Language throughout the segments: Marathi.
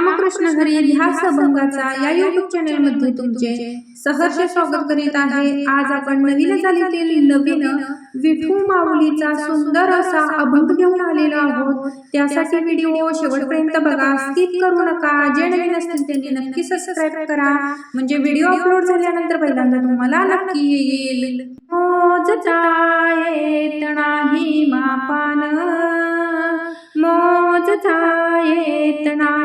रामकृष्ण हरी ध्यास अभंगाचा या युट्यूब चॅनलमध्ये तुमचे सहर्ष स्वागत करीत आहे. आज आपण नवीन चालीतील नवीन विठू माऊलीचा सुंदर असा अभंग घेऊन आलेलो आहोत. त्यासाठी व्हिडिओ शेवटपर्यंत बघा. स्किप करू नका. जे नवीन असतील त्यांनी नक्की सबस्क्राईब करा. म्हणजे व्हिडिओ अपलोड झाल्यानंतर पहिल्यांदा तुम्हाला नक्की येईल.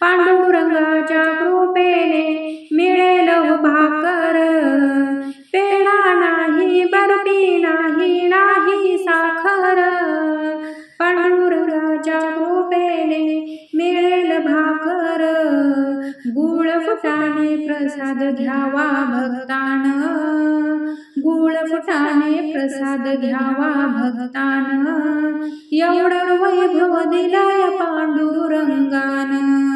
पांडुरंगाच्या कृपेने मिळेल भाकर पेढा नाही बर्फी नाही नाही साखर. पांडुरंगाच्या कृपेने मिळेल भाकर. गुळ फुटाने प्रसाद घ्यावा भक्तान. गुळ फुटाने प्रसाद घ्यावा भक्तान. एवढं वैभव दिलाय पांडुरंगान.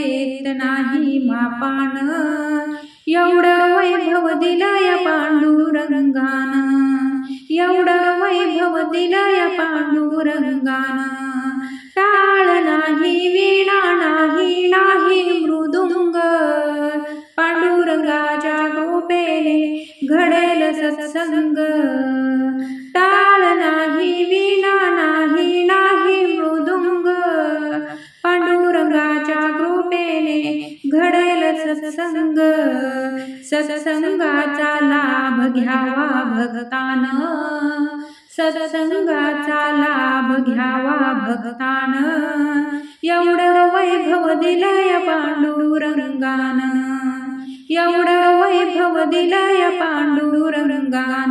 येत नाही मापान. एवढं वैभव दिलाय पांडुरंगान. एवढं वैभव दिलाय पांडुरंगान. टाळ नाही वीणा नाही नाही मृदुंग. पांडुरंगाच्या गोपेने घडेल सत्संग. सत्संग सत्संगाचा लाभ घ्यावा भक्तान. सत्संगाचा लाभ घ्यावा भक्तान. एवढं वैभव दिलय पांडुरंगान. एवढं वैभव दिलय पांडुरंगान.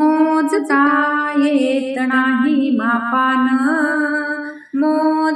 मोजता येत नाही मापान.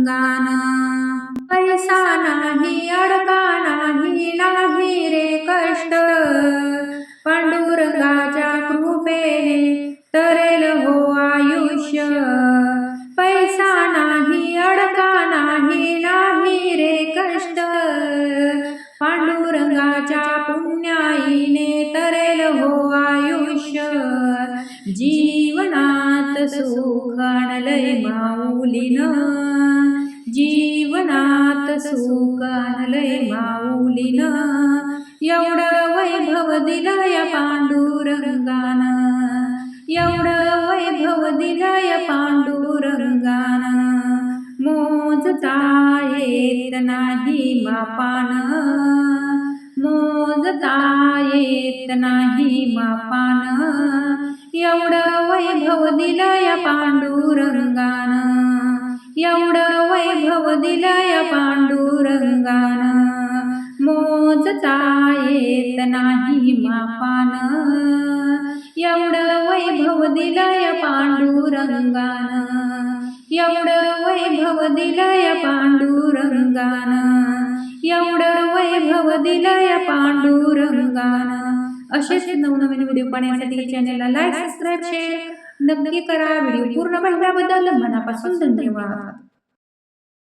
गाना पैसा नाही अडका नाही नाही रे कष्ट. पांडुरंगाच्या कृपेने तरेल हो आयुष्य. पैसा नाही अडका नाही नाही रे कष्ट. पांडुरंगाच्या पुण्याईने तरेल हो आयुष्य. जीवनात सुख आणलय माऊलीनं. सुख आणलंय माऊलीन एवढं वैभव दिलय पांडुरंगान. एवढं वैभव दिलय पांडुरंगान. मोजता येत नाही मापान. मोजता येत नाही मापान. एवढं वैभव दिलय पांडुरंगान. एवढं वैभव दिलय पांडुरंगान. मोजता येत नाही मापान. एवढं वैभव दिलंय पांडुरंगान. एवढं वैभव दिलंय पांडुरंगान. एवढं वैभव दिलंय पांडुरंगान. असेच नवनवीन व्हिडिओ पाहण्यासाठी चॅनलला लाईक सबस्क्राईब शेअर नक्की करा. व्हिडिओ पूर्ण पाहिल्याबद्दल मनापासून धन्यवाद.